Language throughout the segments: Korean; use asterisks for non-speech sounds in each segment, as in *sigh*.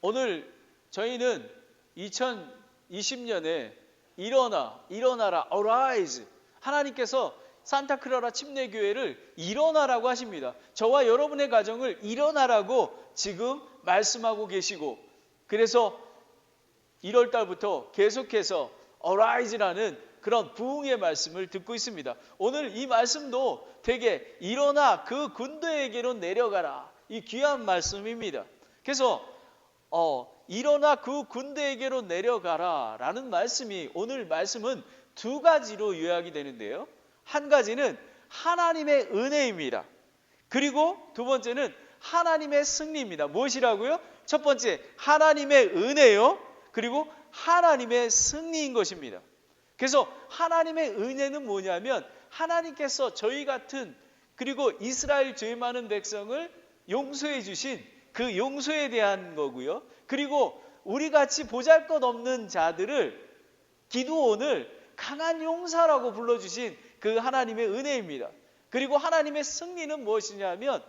오늘 저희는 2020년에 일어나, 일어나라, arise. 하나님께서 산타크라라 침례교회를 일어나라고 하십니다. 저와 여러분의 가정을 일어나라고 지금 말씀하고 계시고, 그래서 1월 달부터 계속해서 arise라는 그런 부흥의 말씀을 듣고 있습니다. 오늘 이 말씀도 되게 일어나 그 군대에게로 내려가라. 이 귀한 말씀입니다. 그래서 어, 일어나 그 군대에게로 내려가라 라는 말씀이 오늘 말씀은 두 가지로 요약이 되는데요. 한 가지는 하나님의 은혜입니다. 그리고 두 번째는 하나님의 승리입니다. 무엇이라고요? 첫 번째 하나님의 은혜요. 그리고 하나님의 승리인 것입니다. 그래서 하나님의 은혜는 뭐냐면 하나님께서 저희 같은 그리고 이스라엘 죄 많은 백성을 용서해 주신 그 용서에 대한 거고요. 그리고 우리 같이 보잘 것 없는 자들을 기도원을 강한 용사라고 불러주신 그 하나님의 은혜입니다. 그리고 하나님의 승리는 무엇이냐면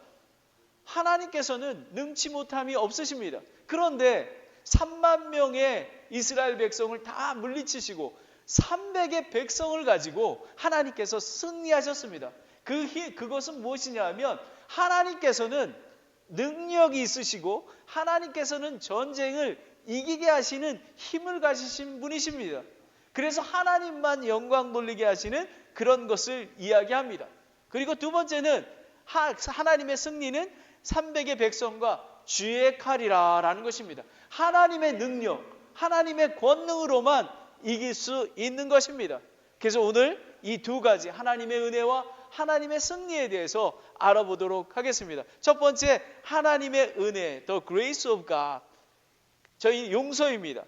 하나님께서는 능치 못함이 없으십니다. 그런데 3만 명의 이스라엘 백성을 다 물리치시고 300의 백성을 가지고 하나님께서 승리하셨습니다. 그 히, 그것은 무엇이냐 하면 하나님께서는 능력이 있으시고 하나님께서는 전쟁을 이기게 하시는 힘을 가지신 분이십니다. 그래서 하나님만 영광 돌리게 하시는 그런 것을 이야기합니다. 그리고 두 번째는 하나님의 승리는 300의 백성과 주의 칼이라 라는 것입니다. 하나님의 능력, 하나님의 권능으로만 이길 수 있는 것입니다. 그래서 오늘 이 두 가지 하나님의 은혜와 하나님의 승리에 대해서 알아보도록 하겠습니다. 첫 번째 하나님의 은혜, the grace of God. 저희 용서입니다.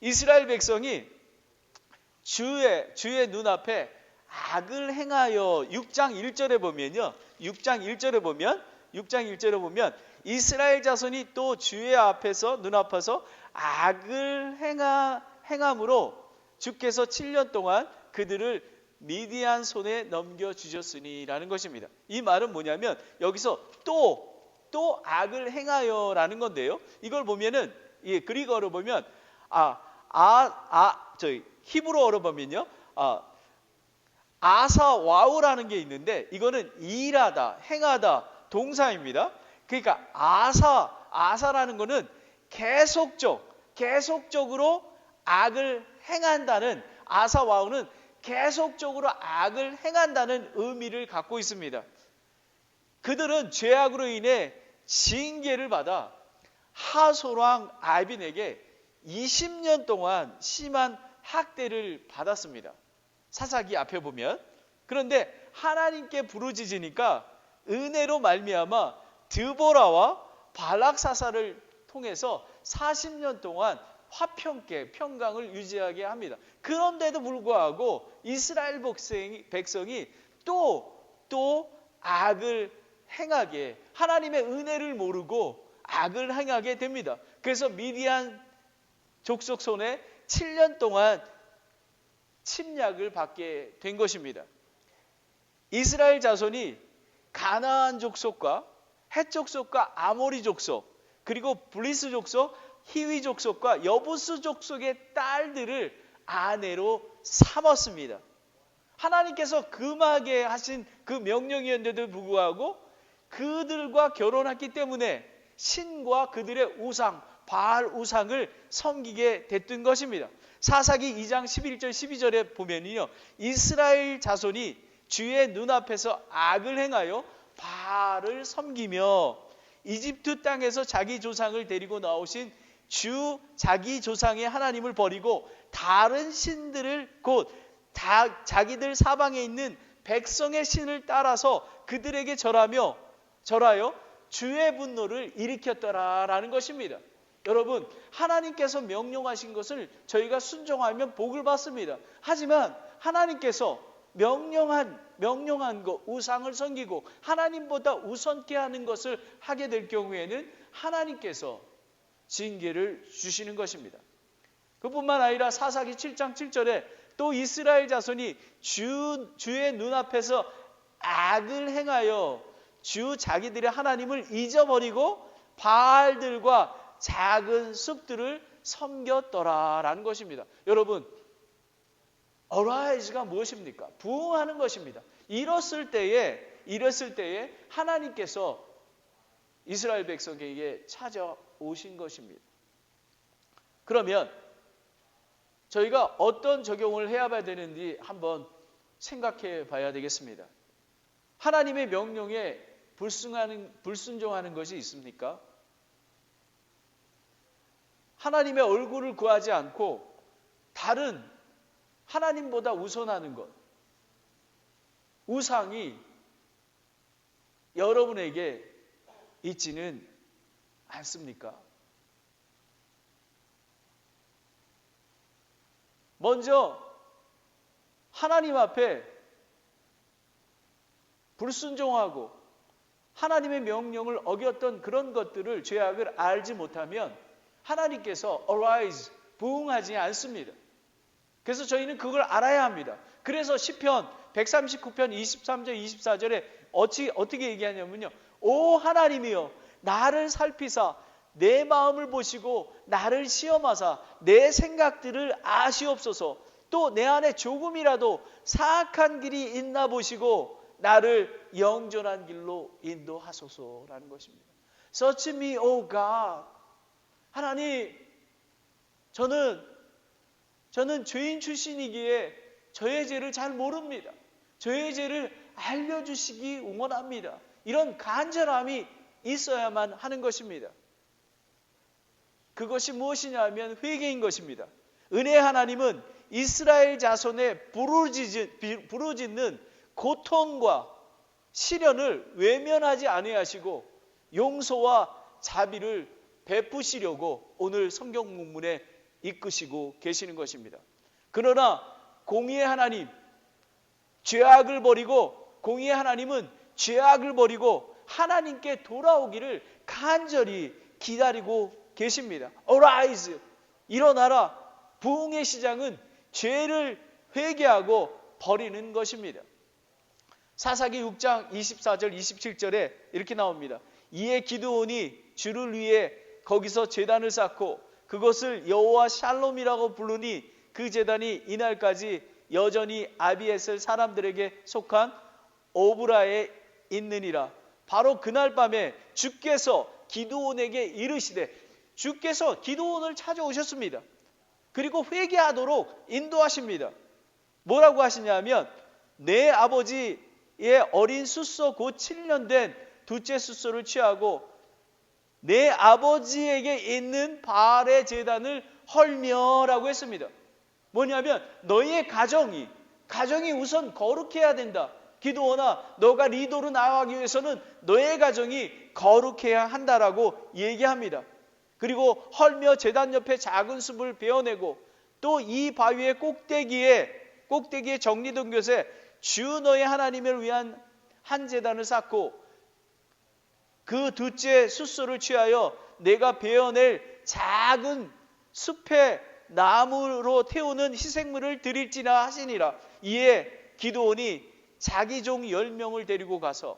이스라엘 백성이 주의 주의 눈앞에 악을 행하여 6장 1절에 보면요. 6장 1절에 보면 6장 1절에 보면 이스라엘 자손이 또 주의 앞에서 눈앞에서 악을 행하, 행함으로 주께서 7년 동안 그들을 미디안 손에 넘겨 주셨으니라는 것입니다. 이 말은 뭐냐면 여기서 또또 악을 행하여라는 건데요. 이걸 보면은 이 그리거로 보면 아 아 아 저희 히브로어로 보면요. 아 아사 와우라는 게 있는데 이거는 일하다, 행하다 동사입니다. 그러니까 아사 아사라는 거는 계속적 계속적으로 악을 행한다는 아사 와우는 계속적으로 악을 행한다는 의미를 갖고 있습니다. 그들은 죄악으로 인해 징계를 받아 하소랑 알빈에게 20년 동안 심한 학대를 받았습니다. 사사기 앞에 보면 그런데 하나님께 부르짖으니까 은혜로 말미암아 드보라와 발락 사사를 통해서 40년 동안 화평계 평강을 유지하게 합니다. 그런데도 불구하고 이스라엘 백성이 또 또 악을 행하게 하나님의 은혜를 모르고 악을 행하게 됩니다. 그래서 미디안 족속 손에 7년 동안 침략을 받게 된 것입니다. 이스라엘 자손이 가나안 족속과 헷 족속과 아모리 족속 그리고 블리스 족속 히위 족속과 여부스 족속의 딸들을 아내로 삼았습니다. 하나님께서 금하게 하신 그 명령이었는데도 불구하고 그들과 결혼했기 때문에 신과 그들의 우상, 바알 우상을 섬기게 됐던 것입니다. 사사기 2장 11절 12절에 보면요. 이스라엘 자손이 주의 눈앞에서 악을 행하여 바알을 섬기며 이집트 땅에서 자기 조상을 데리고 나오신 주 자기 조상의 하나님을 버리고 다른 신들을 곧 다, 자기들 사방에 있는 백성의 신을 따라서 그들에게 절하며 절하여 주의 분노를 일으켰더라라는 것입니다. 여러분, 하나님께서 명령하신 것을 저희가 순종하면 복을 받습니다. 하지만 하나님께서 명령한 명령한 것 우상을 섬기고 하나님보다 우선케 하는 것을 하게 될 경우에는 하나님께서 징계를 주시는 것입니다. 그뿐만 아니라 사사기 7장 7절에 또 이스라엘 자손이 주, 주의 눈앞에서 악을 행하여 주 자기들의 하나님을 잊어버리고 바알들과 작은 숲들을 섬겼더라라는 것입니다. 여러분, aris가 무엇입니까? 부흥하는 것입니다. 이뤘을 때에 이랬을 때에 하나님께서 이스라엘 백성에게 찾아 오신 것입니다. 그러면 저희가 어떤 적용을 해야 되는지 한번 생각해 봐야 되겠습니다. 하나님의 명령에 불순하는, 불순종하는 것이 있습니까? 하나님의 얼굴을 구하지 않고 다른 하나님보다 우선하는 것. 우상이 여러분에게 있지는 않습니까? 먼저 하나님 앞에 불순종하고 하나님의 명령을 어겼던 그런 것들을 죄악을 알지 못하면 하나님께서 arise 부응하지 않습니다. 그래서 저희는 그걸 알아야 합니다. 그래서 시편 139편 23절 24절에 어찌, 어떻게 얘기하냐면요. 오 하나님이여 나를 살피사 내 마음을 보시고 나를 시험하사 내 생각들을 아시옵소서 또 내 안에 조금이라도 사악한 길이 있나 보시고 나를 영전한 길로 인도하소서라는 것입니다. Search me, O God. 하나님, 저는 저는 죄인 출신이기에 저의 죄를 잘 모릅니다. 저의 죄를 알려주시기 원합니다. 이런 간절함이 있어야만 하는 것입니다. 그것이 무엇이냐면 회개인 것입니다. 은혜 하나님은 이스라엘 자손의 부르짖는 고통과 시련을 외면하지 아니하시고 용서와 자비를 베푸시려고 오늘 성경 문문에 이끄시고 계시는 것입니다. 그러나 공의의 하나님, 죄악을 버리고 공의의 하나님은 죄악을 버리고 하나님께 돌아오기를 간절히 기다리고 계십니다. Arise, 일어나라. 부흥의 시장은 죄를 회개하고 버리는 것입니다. 사사기 6장 24절 27절에 이렇게 나옵니다. 이에 기드온이 주를 위해 거기서 제단을 쌓고 그것을 여호와 샬롬이라고 부르니 그 제단이 이날까지 여전히 아비에셀 사람들에게 속한 오브라에 있느니라. 바로 그날 밤에 주께서 기드온에게 이르시되 주께서 기도원을 찾아오셨습니다. 그리고 회개하도록 인도하십니다. 뭐라고 하시냐면 내 아버지의 어린 숫소 곧 7년 된 둘째 숫소를 취하고 내 아버지에게 있는 바알의 재단을 헐며라고 했습니다. 뭐냐면 너희의 가정이 가정이 우선 거룩해야 된다. 기도원아 너가 리더로 나아가기 위해서는 너의 가정이 거룩해야 한다라고 얘기합니다. 그리고 헐며 재단 옆에 작은 숲을 베어내고 또 이 바위의 꼭대기에 꼭대기에 정리된 곳에 주 너의 하나님을 위한 한 재단을 쌓고 그 둘째 숫소를 취하여 내가 베어낼 작은 숲의 나무로 태우는 희생물을 드릴지나 하시니라. 이에 기도원이 자기 종 10명을 데리고 가서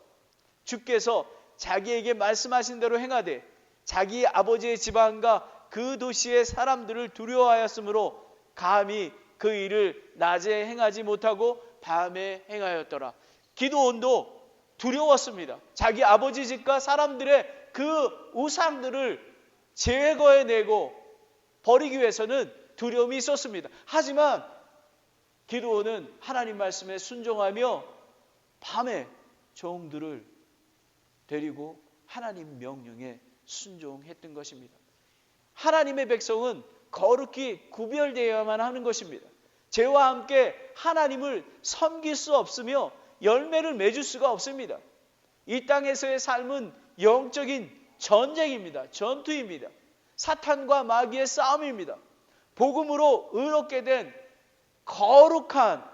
주께서 자기에게 말씀하신 대로 행하되 자기 아버지의 지방과 그 도시의 사람들을 두려워하였으므로 감히 그 일을 낮에 행하지 못하고 밤에 행하였더라. 기도원도 두려웠습니다. 자기 아버지 집과 사람들의 그 우상들을 제거해내고 버리기 위해서는 두려움이 있었습니다. 하지만 기도원은 하나님 말씀에 순종하며 밤에 종들을 데리고 하나님 명령에 순종했던 것입니다. 하나님의 백성은 거룩히 구별되어야만 하는 것입니다. 죄와 함께 하나님을 섬길 수 없으며 열매를 맺을 수가 없습니다. 이 땅에서의 삶은 영적인 전쟁입니다. 전투입니다. 사탄과 마귀의 싸움입니다. 복음으로 의롭게 된 거룩한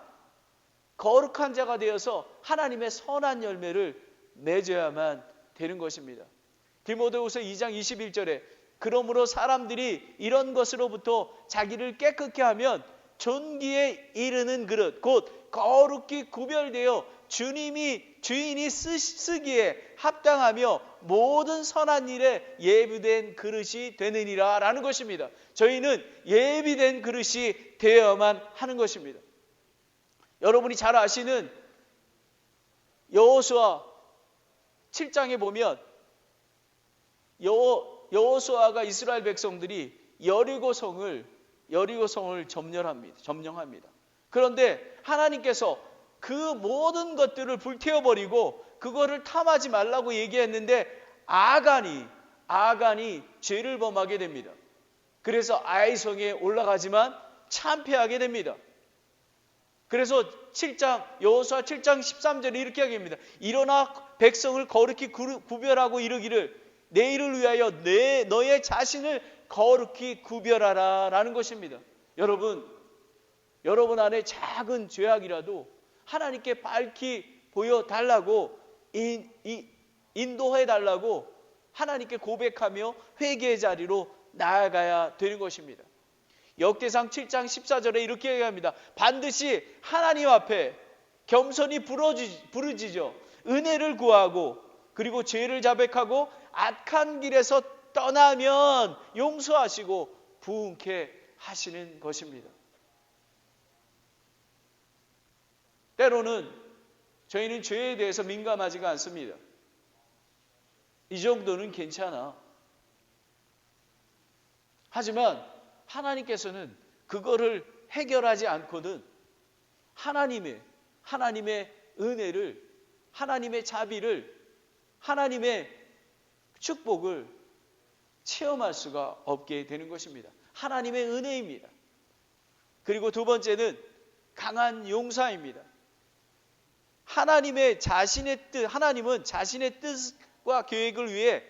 거룩한 자가 되어서 하나님의 선한 열매를 맺어야만 되는 것입니다. 디모데후서 2장 21절에 그러므로 사람들이 이런 것으로부터 자기를 깨끗게 하면 존귀에 이르는 그릇 곧 거룩히 구별되어 주님이 주인이 쓰, 쓰기에 합당하며 모든 선한 일에 예비된 그릇이 되느니라라는 것입니다. 저희는 예비된 그릇이 되어야만 하는 것입니다. 여러분이 잘 아시는 여호수아 7장에 보면 여 여호수아가 이스라엘 백성들이 여리고 성을 여리고 성을 점령합니다. 점령합니다. 그런데 하나님께서 그 모든 것들을 불태워 버리고 그거를 탐하지 말라고 얘기했는데 아간이 아간이 죄를 범하게 됩니다. 그래서 아이성에 올라가지만 참패하게 됩니다. 그래서 7장 여호수아 7장 13절에 이렇게 하기입니다. 일어나 백성을 거룩히 구별하고 이르기를 내일을 위하여 내 너의 자신을 거룩히 구별하라라는 것입니다. 여러분 여러분 안에 작은 죄악이라도 하나님께 밝히 보여 달라고 인, 인도해 달라고 하나님께 고백하며 회개의 자리로 나아가야 되는 것입니다. 역대상 7장 14절에 이렇게 얘기합니다. 반드시 하나님 앞에 겸손히 부르짖어 은혜를 구하고 그리고 죄를 자백하고 악한 길에서 떠나면 용서하시고 부흥케 하시는 것입니다. 때로는 저희는 죄에 대해서 민감하지가 않습니다. 이 정도는 괜찮아. 하지만 하나님께서는 그거를 해결하지 않고는 하나님의 하나님의 은혜를 하나님의 자비를 하나님의 축복을 체험할 수가 없게 되는 것입니다. 하나님의 은혜입니다. 그리고 두 번째는 강한 용사입니다. 하나님의 자신의 뜻, 하나님은 자신의 뜻과 계획을 위해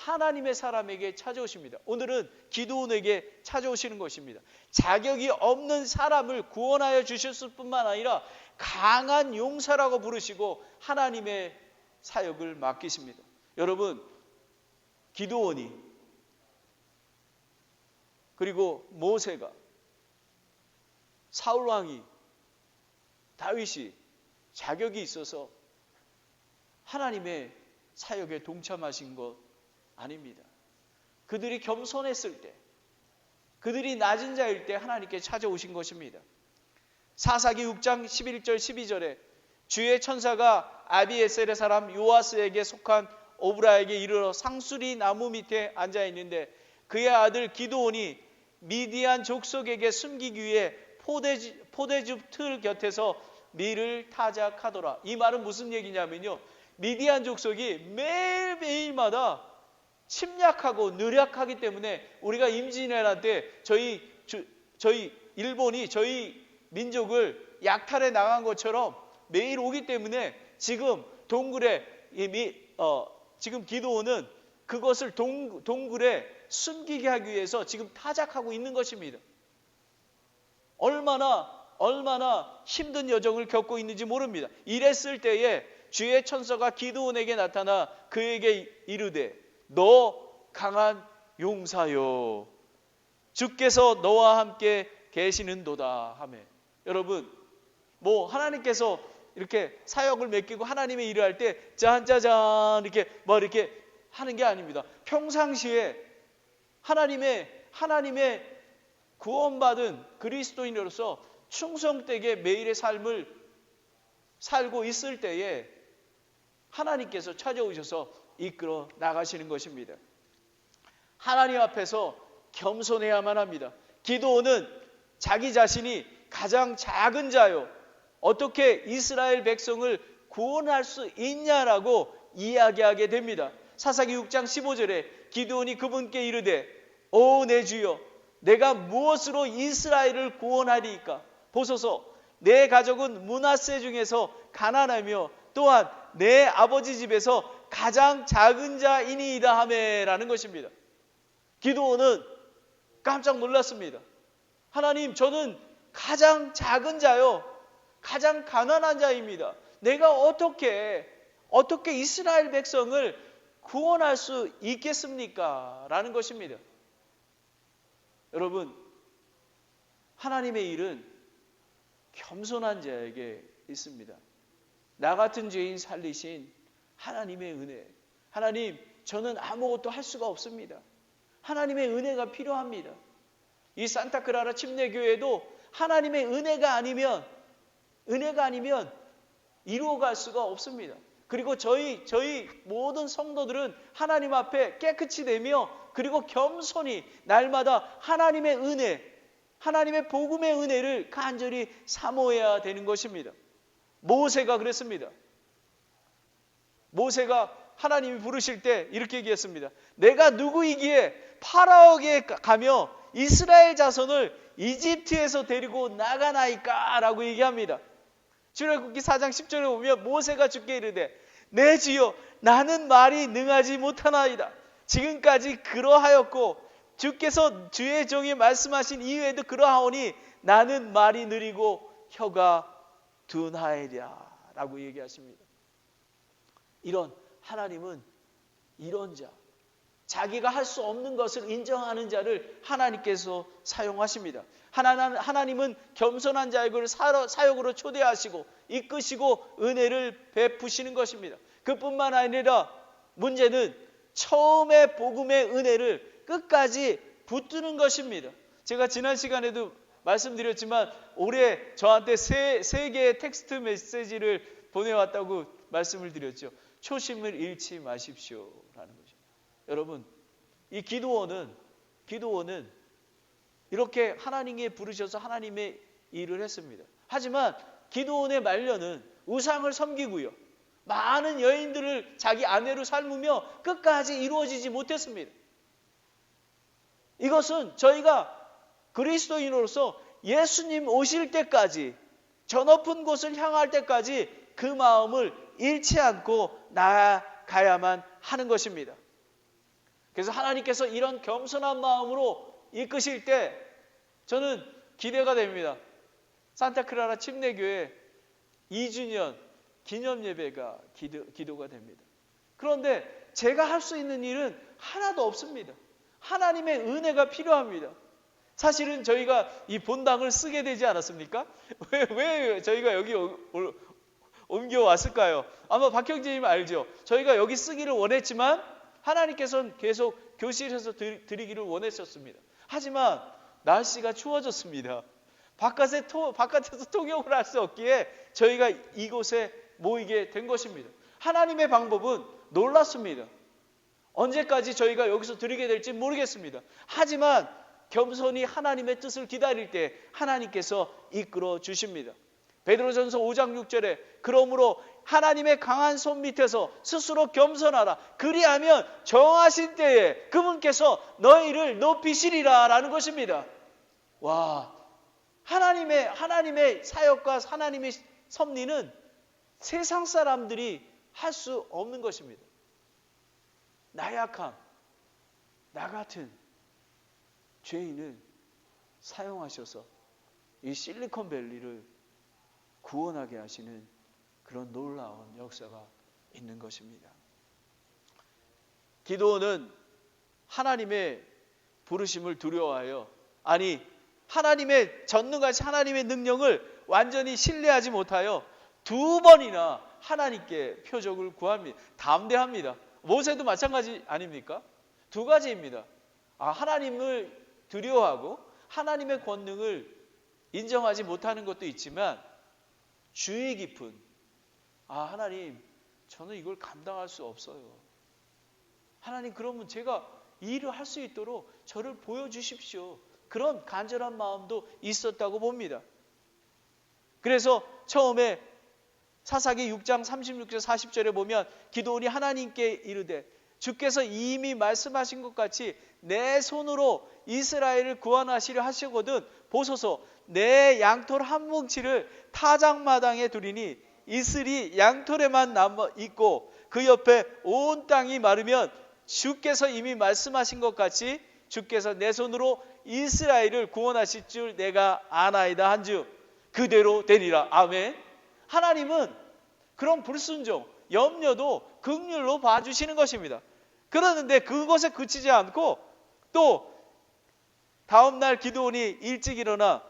하나님의 사람에게 찾아오십니다. 오늘은 기도원에게 찾아오시는 것입니다. 자격이 없는 사람을 구원하여 주셨을 뿐만 아니라 강한 용사라고 부르시고 하나님의 사역을 맡기십니다. 여러분, 기도원이 그리고 모세가 사울 왕이 다윗이 자격이 있어서 하나님의 사역에 동참하신 것 아닙니다. 그들이 겸손했을 때, 그들이 낮은 자일 때 하나님께 찾아오신 것입니다. 사사기 6장 11절 12절에 주의 천사가 아비에셀의 사람 요아스에게 속한 오브라에게 이르러 상수리 나무 밑에 앉아 있는데 그의 아들 기도온이 미디안 족속에게 숨기기 위해 포대즙, 포대즙 틀 곁에서 밀을 타작하더라. 이 말은 무슨 얘기냐면요. 미디안 족속이 매일매일마다 침략하고 느약하기 때문에 우리가 임진왜란 때 저희 저희 일본이 저희 민족을 약탈해 나간 것처럼 매일 오기 때문에 지금 동굴에 이미 어, 지금 기도원은 그것을 동, 동굴에 숨기게 하기 위해서 지금 타작하고 있는 것입니다. 얼마나 얼마나 힘든 여정을 겪고 있는지 모릅니다. 이랬을 때에 주의 천사가 기도원에게 나타나 그에게 이르되 너 강한 용사요 주께서 너와 함께 계시는도다 하매 여러분 뭐 하나님께서 이렇게 사역을 맡기고 하나님의 일을 할 때 짠짜잔 이렇게 뭐 이렇게 하는 게 아닙니다. 평상시에 하나님의 하나님의 구원받은 그리스도인으로서 충성되게 매일의 삶을 살고 있을 때에 하나님께서 찾아오셔서 이끌어 나가시는 것입니다. 하나님 앞에서 겸손해야만 합니다. 기도는 자기 자신이 가장 작은 자요. 어떻게 이스라엘 백성을 구원할 수 있냐라고 이야기하게 됩니다. 사사기 6장 15절에 기도원이 그분께 이르되 오 내 주여 내가 무엇으로 이스라엘을 구원하리까 보소서 내 가족은 문하세 중에서 가난하며 또한 내 아버지 집에서 가장 작은 자이니이다 하매라는 것입니다. 기도원은 깜짝 놀랐습니다. 하나님, 저는 가장 작은 자요. 가장 가난한 자입니다. 내가 어떻게, 어떻게 이스라엘 백성을 구원할 수 있겠습니까? 라는 것입니다. 여러분, 하나님의 일은 겸손한 자에게 있습니다. 나 같은 죄인 살리신 하나님의 은혜. 하나님, 저는 아무것도 할 수가 없습니다. 하나님의 은혜가 필요합니다. 이 산타크라라 침례교회도 하나님의 은혜가 아니면 은혜가 아니면 이루어갈 수가 없습니다. 그리고 저희 저희 모든 성도들은 하나님 앞에 깨끗이 되며 그리고 겸손히 날마다 하나님의 은혜, 하나님의 복음의 은혜를 간절히 사모해야 되는 것입니다. 모세가 그랬습니다. 모세가 하나님이 부르실 때 이렇게 얘기했습니다. 내가 누구이기에 파라오에게 가며 이스라엘 자손을 이집트에서 데리고 나가나이까라고 얘기합니다. 출애굽기 4장 10절에 보면 모세가 주께 이르되 내 주여 나는 말이 능하지 못하나이다. 지금까지 그러하였고 주께서 주의 종이 말씀하신 이후에도 그러하오니 나는 말이 느리고 혀가 둔하리라 라고 얘기하십니다. 이런 하나님은 이런 자 자기가 할 수 없는 것을 인정하는 자를 하나님께서 사용하십니다. 하나님 은 겸손한 자에게 사역으로 초대하시고 이끄시고 은혜를 베푸시는 것입니다. 그뿐만 아니라 문제는 처음에 복음의 은혜를 끝까지 붙드는 것입니다. 제가 지난 시간에도 말씀드렸지만 올해 저한테 세, 세 개의 텍스트 메시지를 보내왔다고 말씀을 드렸죠. 초심을 잃지 마십시오라는 거죠. 여러분, 이 기도원은 기도원은 이렇게 하나님께 부르셔서 하나님의 일을 했습니다. 하지만 기도원의 말년은 우상을 섬기고요. 많은 여인들을 자기 아내로 삶으며 끝까지 이루어지지 못했습니다. 이것은 저희가 그리스도인으로서 예수님 오실 때까지 저 높은 곳을 향할 때까지 그 마음을 잃지 않고 나아가야만 하는 것입니다. 그래서 하나님께서 이런 겸손한 마음으로 이끄실 때 저는 기대가 됩니다. 산타크라라 침례교회 2주년 기념 예배가 기도, 기도가 됩니다. 그런데 제가 할 수 있는 일은 하나도 없습니다. 하나님의 은혜가 필요합니다. 사실은 저희가 이 본당을 쓰게 되지 않았습니까? *laughs* 왜, 왜 저희가 여기 옮겨왔을까요? 아마 박형재님 알죠? 저희가 여기 쓰기를 원했지만 하나님께서는 계속 교실에서 드리기를 원했었습니다. 하지만 날씨가 추워졌습니다. 바깥에 토, 바깥에서 *laughs* 통역을 할 수 없기에 저희가 이곳에 모이게 된 것입니다. 하나님의 방법은 놀랐습니다. 언제까지 저희가 여기서 드리게 될지 모르겠습니다. 하지만 겸손히 하나님의 뜻을 기다릴 때 하나님께서 이끌어 주십니다. 베드로전서 5장 6절에 그러므로 하나님의 강한 손 밑에서 스스로 겸손하라. 그리하면 정하신 때에 그분께서 너희를 높이시리라라는 것입니다. 와, 하나님의 하나님의 사역과 하나님의 섭리는 세상 사람들이 할 수 없는 것입니다. 나약함, 나 같은 죄인을 사용하셔서 이 실리콘밸리를 구원하게 하시는 그런 놀라운 역사가 있는 것입니다. 기도는 하나님의 부르심을 두려워하여 아니 하나님의 전능하신 하나님의 능력을 완전히 신뢰하지 못하여 두 번이나 하나님께 표적을 구합니다. 담대합니다. 모세도 마찬가지 아닙니까? 두 가지입니다. 아, 하나님을 두려워하고 하나님의 권능을 인정하지 못하는 것도 있지만 주의 깊은 아 하나님 저는 이걸 감당할 수 없어요. 하나님 그러면 제가 일을 할 수 있도록 저를 보여주십시오. 그런 간절한 마음도 있었다고 봅니다. 그래서 처음에 사사기 6장 36절 40절에 보면 기도원이 하나님께 이르되 주께서 이미 말씀하신 것 같이 내 손으로 이스라엘을 구원하시려 하시거든 보소서 내 양털 한 뭉치를 타작마당에 두리니 이슬이 양털에만 남아 있고 그 옆에 온 땅이 마르면 주께서 이미 말씀하신 것 같이 주께서 내 손으로 이스라엘을 구원하실 줄 내가 아나이다 한즉 그대로 되리라. 아멘. 하나님은 그런 불순종 염려도 극률로 봐주시는 것입니다. 그러는데 그것에 그치지 않고 또 다음날 기도원이 일찍 일어나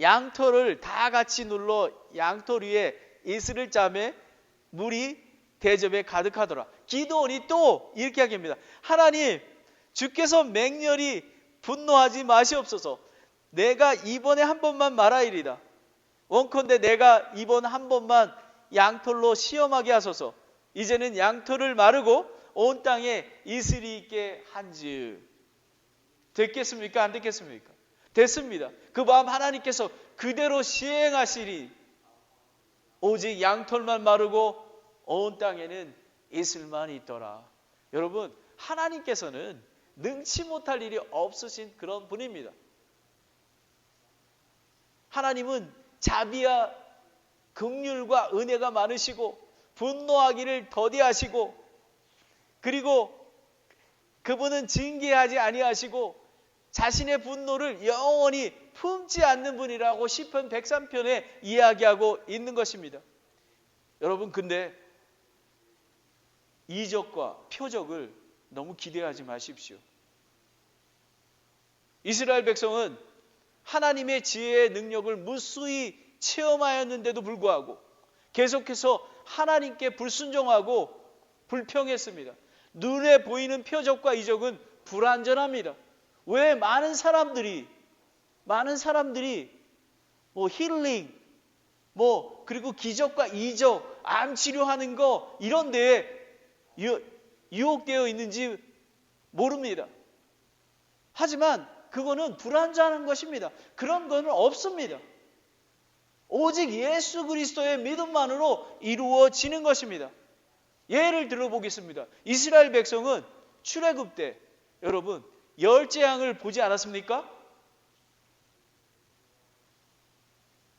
양털을 다 같이 눌러 양털 위에 이슬을 짜매 물이 대접에 가득하더라. 기도원이 또 이렇게 하기입니다. 하나님, 주께서 맹렬히 분노하지 마시옵소서. 내가 이번에 한 번만 말하이리다. 원컨대 내가 이번 한 번만 양털로 시험하게 하소서. 이제는 양털을 마르고 온 땅에 이슬이 있게 한즉 됐겠습니까? 안 됐겠습니까? 됐습니다. 그 마음 하나님께서 그대로 시행하시리. 오직 양털만 마르고 온 땅에는 이슬만 있더라. 여러분, 하나님께서는 능치 못할 일이 없으신 그런 분입니다. 하나님은 자비와 긍휼과 은혜가 많으시고 분노하기를 더디하시고 그리고 그분은 징계하지 아니하시고 자신의 분노를 영원히 품지 않는 분이라고 시편 103편에 이야기하고 있는 것입니다. 여러분 근데 이적과 표적을 너무 기대하지 마십시오. 이스라엘 백성은 하나님의 지혜의 능력을 무수히 체험하였는데도 불구하고 계속해서 하나님께 불순종하고 불평했습니다. 눈에 보이는 표적과 이적은 불완전합니다. 왜 많은 사람들이 많은 사람들이 뭐 힐링 뭐 그리고 기적과 이적 암 치료하는 거 이런 데에 유혹되어 있는지 모릅니다. 하지만 그거는 불완전한 것입니다. 그런 거는 없습니다. 오직 예수 그리스도의 믿음만으로 이루어지는 것입니다. 예를 들어보겠습니다. 이스라엘 백성은 출애굽 때 여러분 열 재앙을 보지 않았습니까?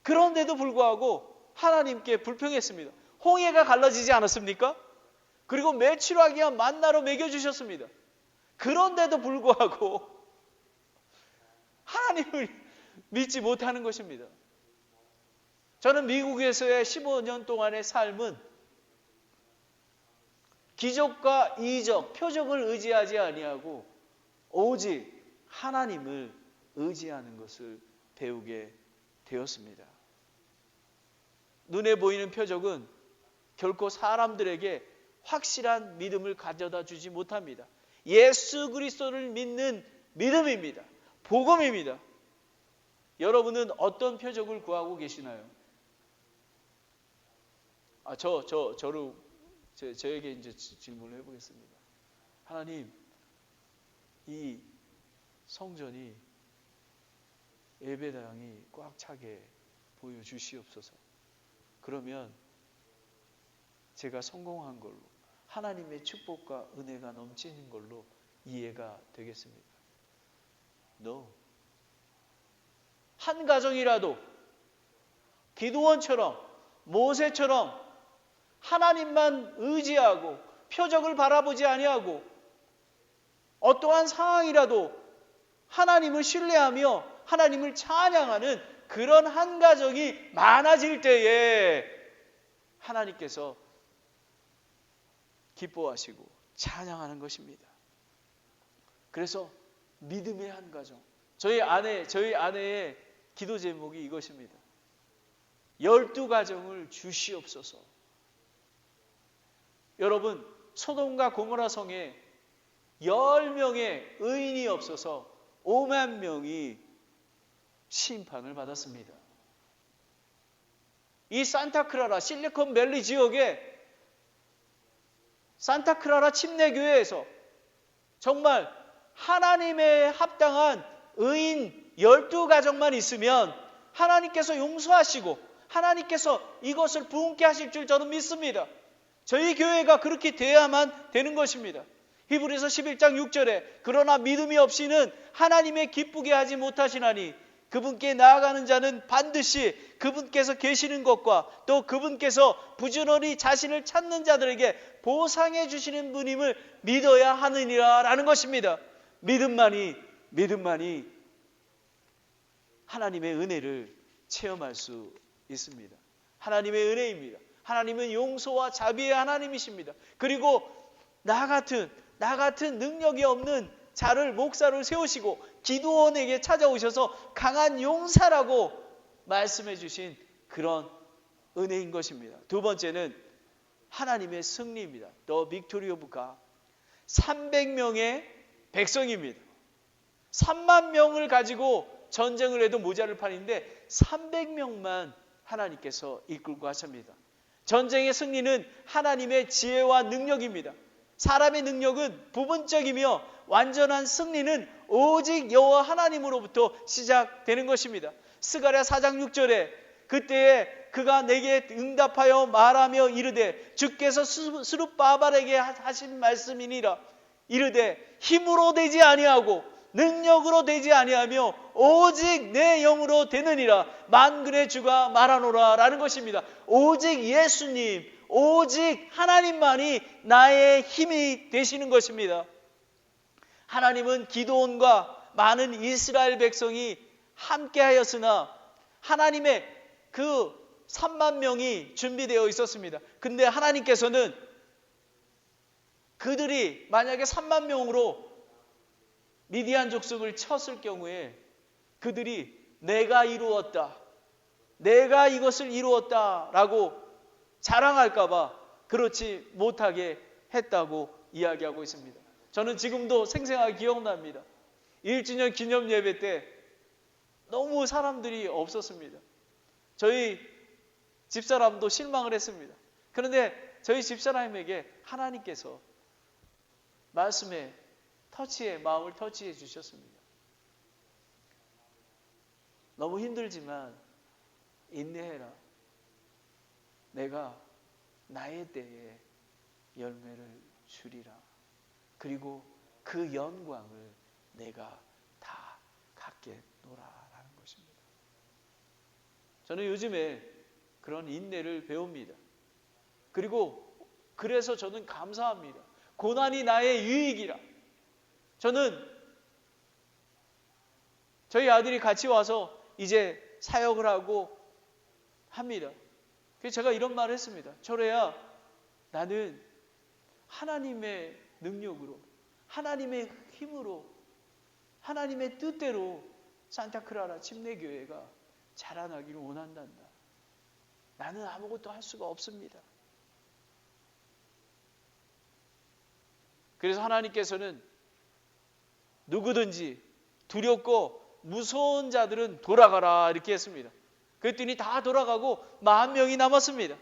그런데도 불구하고 하나님께 불평했습니다. 홍해가 갈라지지 않았습니까? 그리고 매출하기와 만나로 먹여주셨습니다. 그런데도 불구하고 하나님을 믿지 못하는 것입니다. 저는 미국에서의 15년 동안의 삶은 기적과 이적, 표적을 의지하지 아니하고 오직 하나님을 의지하는 것을 배우게 되었습니다. 눈에 보이는 표적은 결코 사람들에게 확실한 믿음을 가져다 주지 못합니다. 예수 그리스도를 믿는 믿음입니다. 복음입니다. 여러분은 어떤 표적을 구하고 계시나요? 아, 저, 저, 저를, 저, 저에게 이제 질문을 해보겠습니다. 하나님, 이 성전이 예배당이 꽉 차게 보여주시옵소서. 그러면 제가 성공한 걸로 하나님의 축복과 은혜가 넘치는 걸로 이해가 되겠습니다. No. 한 가정이라도 기도원처럼 모세처럼 하나님만 의지하고 표적을 바라보지 아니하고 어떠한 상황이라도 하나님을 신뢰하며 하나님을 찬양하는 그런 한 가정이 많아질 때에 하나님께서 기뻐하시고 찬양하는 것입니다. 그래서 믿음의 한 가정. 저희 아내, 저희 아내의 기도 제목이 이것입니다. 열두 가정을 주시옵소서. 여러분, 소돔과 고모라 성에 열 명의 의인이 없어서 5만 명이 심판을 받았습니다. 이 산타크라라 실리콘밸리 지역에 산타크라라 침례교회에서 정말 하나님의 합당한 의인 12가정만 있으면 하나님께서 용서하시고 하나님께서 이것을 부흥케 하실 줄 저는 믿습니다. 저희 교회가 그렇게 돼야만 되는 것입니다. 히브리서 11장 6절에 그러나 믿음이 없이는 하나님의 기쁘게 하지 못하시나니 그분께 나아가는 자는 반드시 그분께서 계시는 것과 또 그분께서 부지런히 자신을 찾는 자들에게 보상해 주시는 분임을 믿어야 하느니라라는 것입니다. 믿음만이 믿음만이 하나님의 은혜를 체험할 수 있습니다. 하나님의 은혜입니다. 하나님은 용서와 자비의 하나님이십니다. 그리고 나 같은 나 같은 능력이 없는 자를 목사를 세우시고 기도원에게 찾아오셔서 강한 용사라고 말씀해 주신 그런 은혜인 것입니다. 두 번째는 하나님의 승리입니다. The victory of God. 300명의 백성입니다. 3만 명을 가지고 전쟁을 해도 모자를 판인데 300명만 하나님께서 이끌고 하십니다. 전쟁의 승리는 하나님의 지혜와 능력입니다. 사람의 능력은 부분적이며 완전한 승리는 오직 여호와 하나님으로부터 시작되는 것입니다. 스가랴 4장 6절에 그때에 그가 내게 응답하여 말하며 이르되 주께서 스룹바발에게 하신 말씀이니라 이르되 힘으로 되지 아니하고 능력으로 되지 아니하며 오직 내 영으로 되느니라 만군의 주가 말하노라라는 것입니다. 오직 예수님, 오직 하나님만이 나의 힘이 되시는 것입니다. 하나님은 기도원과 많은 이스라엘 백성이 함께하였으나 하나님의 그 3만 명이 준비되어 있었습니다. 근데 하나님께서는 그들이 만약에 3만 명으로 미디안 족속을 쳤을 경우에 그들이 내가 이루었다. 내가 이것을 이루었다라고 자랑할까봐 그렇지 못하게 했다고 이야기하고 있습니다. 저는 지금도 생생하게 기억납니다. 1주년 기념 예배 때 너무 사람들이 없었습니다. 저희 집사람도 실망을 했습니다. 그런데 저희 집사람에게 하나님께서 말씀에 터치해 마음을 터치해 주셨습니다. 너무 힘들지만 인내해라. 내가 나의 때에 열매를 주리라. 그리고 그 영광을 내가 다 갖게 노라라는 것입니다. 저는 요즘에 그런 인내를 배웁니다. 그리고 그래서 저는 감사합니다. 고난이 나의 유익이라. 저는 저희 아들이 같이 와서 이제 사역을 하고 합니다. 그래서 제가 이런 말을 했습니다. 철회야, 나는 하나님의 능력으로, 하나님의 힘으로, 하나님의 뜻대로 산타크라라 침례교회가 자라나기를 원한단다. 나는 아무것도 할 수가 없습니다. 그래서 하나님께서는 누구든지 두렵고 무서운 자들은 돌아가라 이렇게 했습니다. 그랬더니 다 돌아가고 만 명이 남았습니다.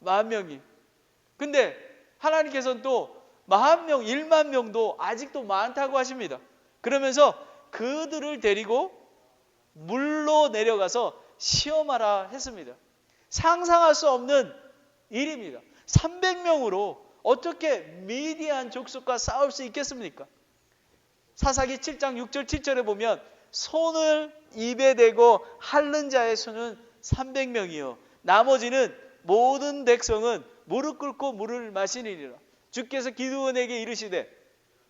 만 명이. 근데 하나님께서는 또 만 명, 일만 명도 아직도 많다고 하십니다. 그러면서 그들을 데리고 물로 내려가서 시험하라 했습니다. 상상할 수 없는 일입니다. 300명으로 어떻게 미디안 족속과 싸울 수 있겠습니까? 사사기 7장 6절 7절에 보면 손을 입에 대고 핥는 자의 수는 300명이요. 나머지는 모든 백성은 무릎 꿇고 물을 마시니라. 주께서 기드온에게 이르시되